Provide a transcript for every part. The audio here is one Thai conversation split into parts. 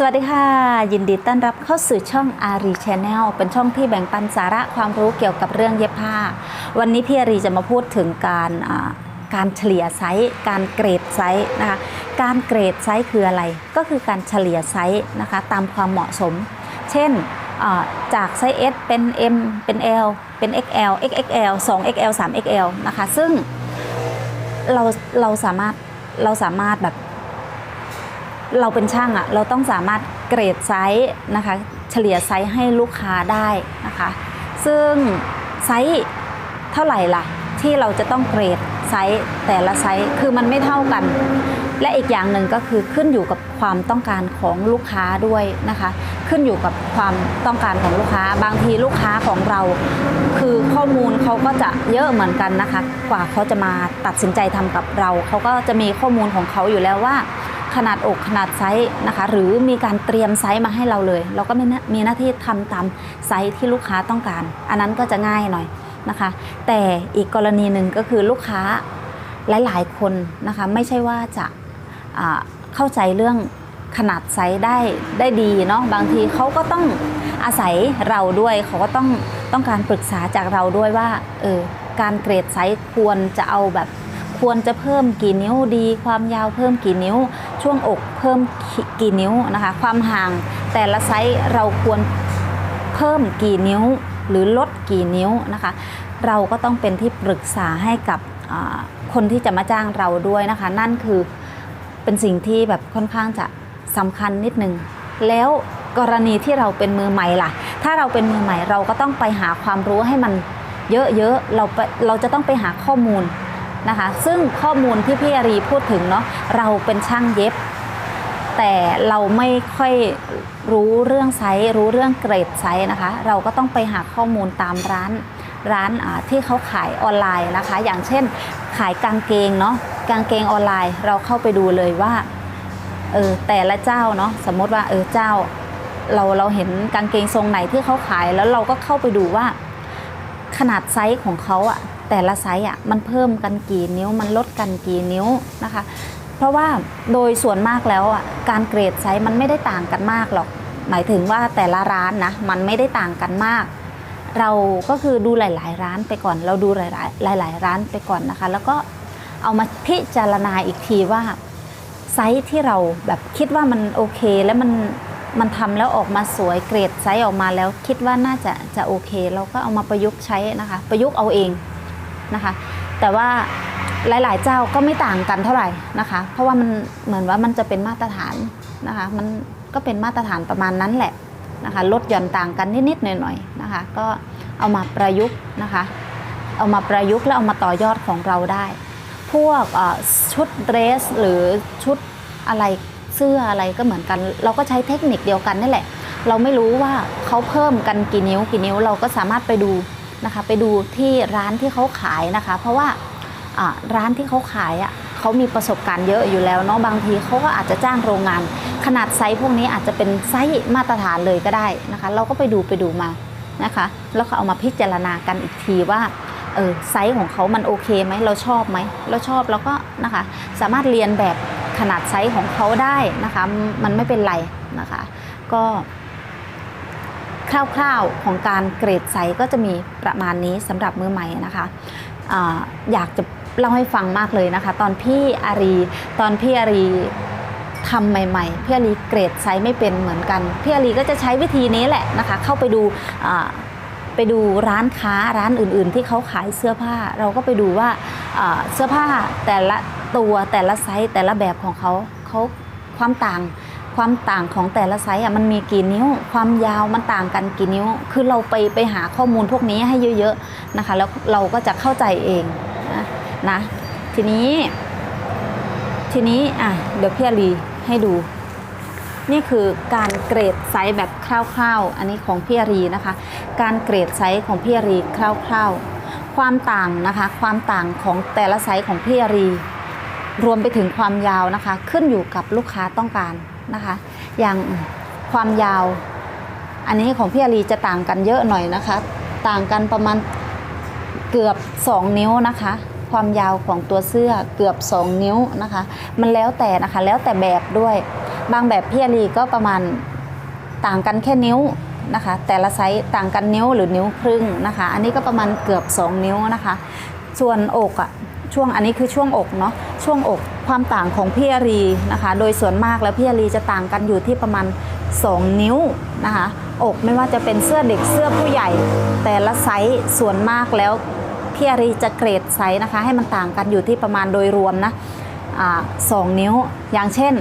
สวัสดีค่ะ ยินดีต้อนรับเข้าสู่ช่องอารีชแนลเป็นช่องที่แบ่งปันสาระความรู้เกี่ยวกับเรื่องเย็บผ้า วันนี้พี่อารีจะมาพูดถึงการการเฉลี่ยไซส์การเกรดไซส์นะคะการเกรดไซส์คืออะไร ก็คือการเฉลี่ยไซส์นะคะตามความเหมาะสม เช่นจากไซส์ S เป็น M เป็น L เป็น XL XXL 2XL 3XL นะคะซึ่งเราเราสามารถเราสามารถแบบ เราเป็นช่างอะเราต้องสามารถเกรดไซส์นะคะ เฉลี่ยไซส์ให้ลูกค้าได้นะคะ ซึ่งไซส์เท่าไหร่ล่ะ ที่เราจะต้องเกรดไซส์แต่ละไซส์คือมันไม่เท่ากัน และอีกอย่างหนึ่งก็คือขึ้นอยู่กับความต้องการของลูกค้าด้วยนะคะ ขึ้นอยู่กับความต้องการของลูกค้า บางทีลูกค้าของเรา คือข้อมูลเขาก็จะเยอะเหมือนกันนะคะ กว่าเขาจะมาตัดสินใจทำกับเรา เขาก็จะมีข้อมูลของเขาอยู่แล้วว่า ขนาดอกขนาดไซส์นะคะ หรือมีการเตรียมไซส์มาให้เราเลย เราก็มีหน้าที่ทำตามไซส์ที่ลูกค้าต้องการ อันนั้นก็จะง่ายหน่อยนะคะ แต่อีกกรณีหนึ่งก็คือลูกค้าหลาย ๆ คนนะคะ ไม่ใช่ว่าจะเข้าใจเรื่องขนาดไซส์ได้ได้ดีเนาะบางทีเขาก็ต้องอาศัยเราด้วยเขาก็ต้องต้องการปรึกษาจากเราด้วยว่าเออการเกรดไซส์ควรจะเอาแบบ ควรจะเพิ่มกี่นิ้วดี ความยาวเพิ่มกี่นิ้ว ช่วงอกเพิ่มกี่นิ้วนะคะ ความห่างแต่ละไซส์เราควรเพิ่มกี่นิ้ว หรือลดกี่นิ้วนะคะ เราก็ต้องเป็นที่ปรึกษาให้กับคนที่จะมาจ้างเราด้วยนะคะ นั่นคือเป็นสิ่งที่แบบค่อนข้างจะสำคัญนิดนึงแล้วกรณีที่เราเป็นมือใหม่ล่ะ ถ้าเราเป็นมือใหม่เราก็ต้องไปหาความรู้ให้มันเยอะๆ เราไปเราจะต้องไปหาข้อมูล นะคะ ซึ่งข้อมูลที่พี่อารีพูดถึงเนาะเราเป็นช่างเย็บ แต่เราไม่ค่อยรู้เรื่องไซส์รู้เรื่องเกรดไซส์นะคะ เราก็ต้องไปหาข้อมูลตามร้านร้านที่เขาขายออนไลน์นะคะ อย่างเช่นขายกางเกงเนาะกางเกงออนไลน์ เราเข้าไปดูเลยว่าเออแต่ละเจ้าเนาะสมมติว่าเออเจ้า เราเราเห็นกางเกงทรงไหนที่เขาขายแล้วเราก็เข้าไปดูว่าขนาดไซส์ของเขาอะ แต่ละไซส์อะมันเพิ่มกันกี่นิ้วมันลดกันกี่นิ้วนะคะ เพราะว่าโดยส่วนมากแล้วอะการเกรดไซส์มันไม่ได้ต่างกันมากหรอก หมายถึงว่าแต่ละร้านนะมันไม่ได้ต่างกันมาก เราก็คือดูหลาย ๆ ร้านไปก่อน เราดูหลายๆหลาย ๆ ร้านไปก่อนนะคะ แล้วก็เอามาพิจารณาอีกทีว่าไซส์ที่เราแบบคิดว่ามันโอเคแล้วมันมันทำแล้วออกมาสวยเกรดไซส์ออกมาแล้วคิดว่าน่าจะจะโอเค เราก็เอามาประยุกต์ใช้นะคะ ประยุกต์เอาเอง นะคะ แต่ว่าหลาย ๆ เจ้าก็ไม่ต่างกันเท่าไหร่นะคะ เพราะว่ามันเหมือนว่ามันจะเป็นมาตรฐานนะคะ มันก็เป็นมาตรฐานประมาณนั้นแหละนะคะลดหย่อนต่างกันนิด ๆ หน่อย ๆ นะคะ ก็เอามาประยุกต์นะคะ เอามาประยุกต์แล้วเอามาต่อยอดของเราได้ พวกชุดเดรสหรือชุดอะไรเสื้ออะไรก็เหมือนกัน เราก็ใช้เทคนิคเดียวกันนั่แหละ เราไม่รู้ว่าเขาเพิ่มกันกี่นิ้วกี่นิ้วเราก็สามารถไปดู นะคะไปดูที่ร้านที่เขาขายนะคะ เพราะว่าร้านที่เขาขายอะเขามีประสบการณ์เยอะอยู่แล้วเนาะบางทีเขาก็อาจจะจ้างโรงงาน ขนาดไซส์พวกนี้อาจจะเป็นไซส์มาตรฐานเลยก็ได้นะคะ เราก็ไปดูไปดูมานะคะ แล้วก็เอามาพิจารณากันอีกทีว่าเออไซส์ของเขามันโอเคไหมเราชอบไหมเราชอบเราก็นะคะ สามารถเรียนแบบขนาดไซส์ของเขาได้นะคะ มันไม่เป็นไรนะคะ ก็ คร่าวๆของการเกรดไซส์ก็จะมีประมาณนี้สำหรับมือใหม่นะคะออยากจะเล่าให้ฟังมากเลยนะคะ ตอนพี่อารีตอนพี่อารีทำใหม่ๆพี่อารีเกรดไซส์ไม่เป็นเหมือนกันพี่อารีก็จะใช้วิธีนี้แหละนะคะ เข้าไปดูไปดูร้านค้าร้านอื่น ๆ ที่เขาขายเสื้อผ้า เราก็ไปดูว่าเอ่อเสื้อผ้าแต่ละตัวแต่ละไซส์แต่ละแบบของเขาเขาความต่าง ความต่างของแต่ละไซส์อะมันมีกี่นิ้ว ความยาวมันต่างกันกี่นิ้ว คือเราไปไปหาข้อมูลพวกนี้ให้เยอะๆนะคะ แล้วเราก็จะเข้าใจเองนะนะทีนี้ ทีนี้อะเดี๋ยวพี่อารีให้ดู นี่คือการเกรดไซส์แบบคร่าวๆ อันนี้ของพี่อารีนะคะ การเกรดไซส์ของพี่อารีคร่าวๆ ความต่างนะคะ ความต่างของแต่ละไซส์ของพี่อารีรวมไปถึงความยาวนะคะ ขึ้นอยู่กับลูกค้าต้องการ นะคะ อย่างความยาว อันนี้ของพี่อารีจะต่างกันเยอะหน่อยนะคะ ต่างกันประมาณเกือบ 2 นิ้วนะคะ ความยาวของตัวเสื้อเกือบ 2 นิ้วนะคะ มันแล้วแต่นะคะแล้วแต่แบบด้วย บางแบบพี่อารีก็ประมาณต่างกันแค่นิ้วนะคะ แต่ละไซส์ต่างกันนิ้วหรือนิ้วครึ่งนะคะ อันนี้ก็ประมาณเกือบ 2 นิ้วนะคะ ส่วนอกอะ ช่วงอันนี้คือช่วงอกเนาะช่วงอกความต่างของพี่อารีนะคะ โดยส่วนมากแล้วพี่อารีจะต่างกันอยู่ที่ประมาณ 2 นิ้วนะคะ อกไม่ว่าจะเป็นเสื้อเด็กเสื้อผู้ใหญ่ แต่ละไซส์ส่วนมากแล้วพี่อารีจะเกรดไซส์นะคะ ให้มันต่างกันอยู่ที่ประมาณโดยรวมนะสองนิ้วอย่างเช่น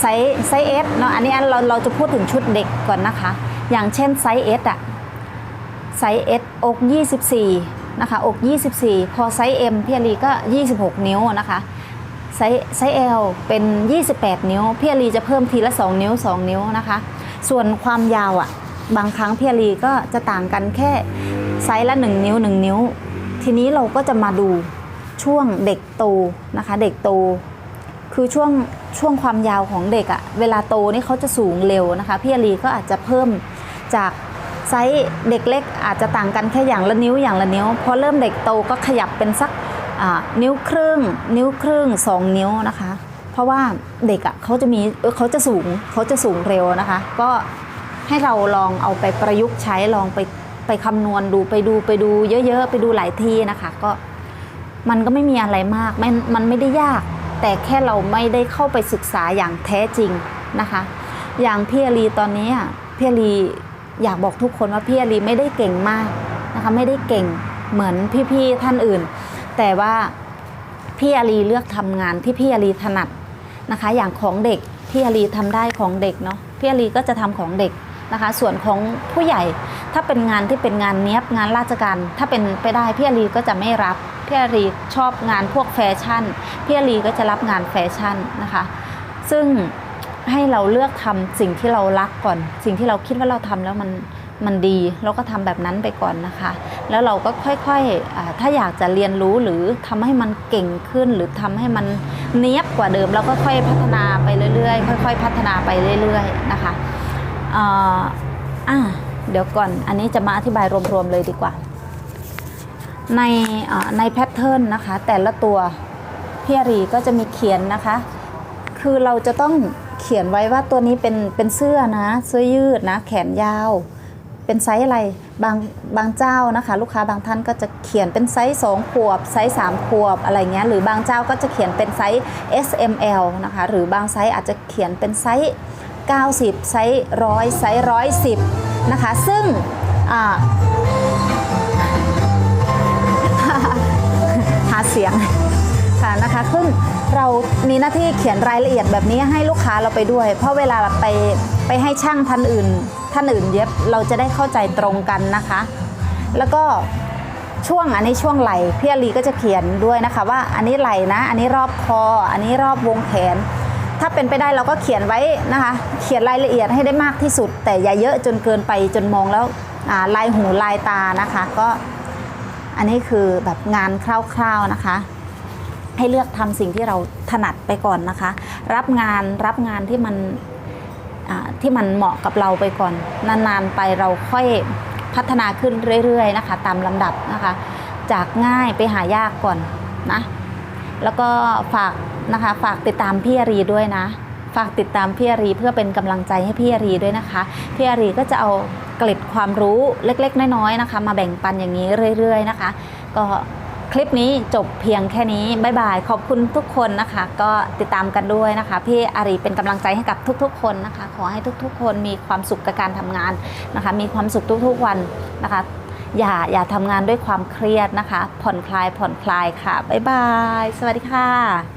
ไซส์ไซส์เอสเนาะอันนี้เราเราจะพูดถึงชุดเด็กก่อนนะคะ อย่างเช่นไซส์เอสอะไซส์ S อก 24 นะคะอก 24 พอไซส์ M พี่อารีก็ 26 นิ้วนะคะไซส์ไซส์ L เป็น 28 นิ้วพี่อารีจะเพิ่มทีละ 2 นิ้ว 2 นิ้วนะคะ ส่วนความยาวอะ่ะบางครั้งพี่อารีก็จะต่างกันแค่ไซส์ละ 1 นิ้ว 1 นิ้ว ทีนี้เราก็จะมาดูช่วงเด็กโตนะคะ เด็กโตคือช่วงช่วงความยาวของเด็กอะเวลาโตนี่เขาจะสูงเร็วนะคะพี่อารีก็อาจจะเพิ่มจาก ไซส์เด็กเล็กอาจจะต่างกันแค่อย่างละนิ้วอย่างละนิ้ว พอเริ่มเด็กโตก็ขยับเป็นสักนิ้วครึ่ง นิ้วครึ่งสองนิ้วนะคะ เพราะว่าเด็กอะเขาจะมีเขาจะสูงเขาจะสูงเร็วนะคะ ก็ให้เราลองเอาไปประยุกต์ใช้ลองไปไปคำนวณดูไปดูไปดูเยอะๆ ไปดูหลายที่นะคะ ก็มันก็ไม่มีอะไรมากมันมันไม่ได้ยาก แต่แค่เราไม่ได้เข้าไปศึกษาอย่างแท้จริงนะคะ อย่างพี่อารีตอนนี้พี่อารี อยากบอกทุกคนว่าพี่อารีไม่ได้เก่งมากนะคะไม่ได้เก่งเหมือนพี่ๆท่านอื่น แต่ว่าพี่อารีเลือกทำงานที่พี่อารีถนัดนะคะ อย่างของเด็กพี่อารีทำได้ของเด็กเนาะพี่อารีก็จะทำของเด็กนะคะ ส่วนของผู้ใหญ่ถ้าเป็นงานที่เป็นงานเนี้ยบงานราชการ ถ้าเป็นไปได้พี่อารีก็จะไม่รับพี่อารีชอบงานพวกแฟชั่นพี่อารีก็จะรับงานแฟชั่นนะคะ ซึ่ง ให้เราเลือกทำสิ่งที่เรารักก่อน สิ่งที่เราคิดว่าเราทำแล้วมันมันดีเราก็ทำแบบนั้นไปก่อนนะคะ แล้วเราก็ค่อยๆอ่าถ้าอยากจะเรียนรู้หรือทำให้มันเก่งขึ้น หรือทำให้มันเนี้ยบกว่าเดิมเราก็ค่อยพัฒนาไปเรื่อยๆ ค่อย ๆ พัฒนาไปเรื่อย ๆ นะคะอ่าอะเดี๋ยวก่อนอันนี้จะมาอธิบายรวมๆเลยดีกว่า ในในแพทเทิร์นนะคะ แต่ละตัวพี่อารีก็จะมีเขียนนะคะ คือเราจะต้อง เขียนไว้ว่าตัวนี้เป็นเป็นเสื้อนะเสื้อยืดนะแขนยาว เป็นไซส์อะไรบางบางเจ้านะคะ ลูกค้าบางท่านก็จะเขียนเป็นไซส์2ขวบไซส์3ขวบอะไรเงี้ยหรือบางเจ้าก็จะเขียนเป็นไซส์ S M L นะคะหรือบางไซส์อาจจะเขียนเป็นไซส์ 90 ไซส์ร้อยไซส์ร้อยสิบนะคะซึ่งอ่าหาเสียง ค่ะนะคะซึ่งเรามีหน้าที่เขียนรายละเอียดแบบนี้ให้ลูกค้าเราไปด้วย เพราะเวลาไปไปให้ช่างท่านอื่น ท่านอื่นเย็บเราจะได้เข้าใจตรงกันนะคะ แล้วก็ช่วงอันนี้ช่วงไหลพี่อาลีก็จะเขียนด้วยนะคะ ว่าอันนี้ไหลนะ อันนี้รอบคอ อันนี้รอบวงแขน ถ้าเป็นไปได้เราก็เขียนไว้นะคะ เขียนรายละเอียดให้ได้มากที่สุด แต่อย่าเยอะจนเกินไปจนมองแล้วลายหูลายตานะคะ ก็อันนี้คือแบบงานคร่าวๆนะคะ ให้เลือกทำสิ่งที่เราถนัดไปก่อนนะคะ รับงานรับงานที่มันที่มันเหมาะกับเราไปก่อน นานๆไปเราค่อยพัฒนาขึ้นเรื่อยๆนะคะ ตามลำดับนะคะ จากง่ายไปหายากก่อนนะแล้วก็ฝากนะคะฝากติดตามพี่อารีด้วยนะ ฝากติดตามพี่อารีเพื่อเป็นกำลังใจให้พี่อารีด้วยนะคะพี่อารีก็จะเอาเกล็ดความรู้เล็กๆ น้อยๆนะคะ มาแบ่งปันอย่างนี้เรื่อย ๆนะคะ ก็ ลิปนี้จบเพียงแค่นี้บายบาย ขอบคุณทุกคนนะคะ ก็ติดตามกันด้วยนะคะ พี่อารีเป็นกำลังใจให้กับทุกๆ คนนะคะ ขอให้ทุกๆ คนมีความสุขกับการทำงานนะคะ มีความสุขทุกๆวันนะคะอย่าอย่าทำงานด้วยความเครียดนะคะ ผ่อนคลายผ่อนคลายค่ะ บ๊ายบาย สวัสดีค่ะ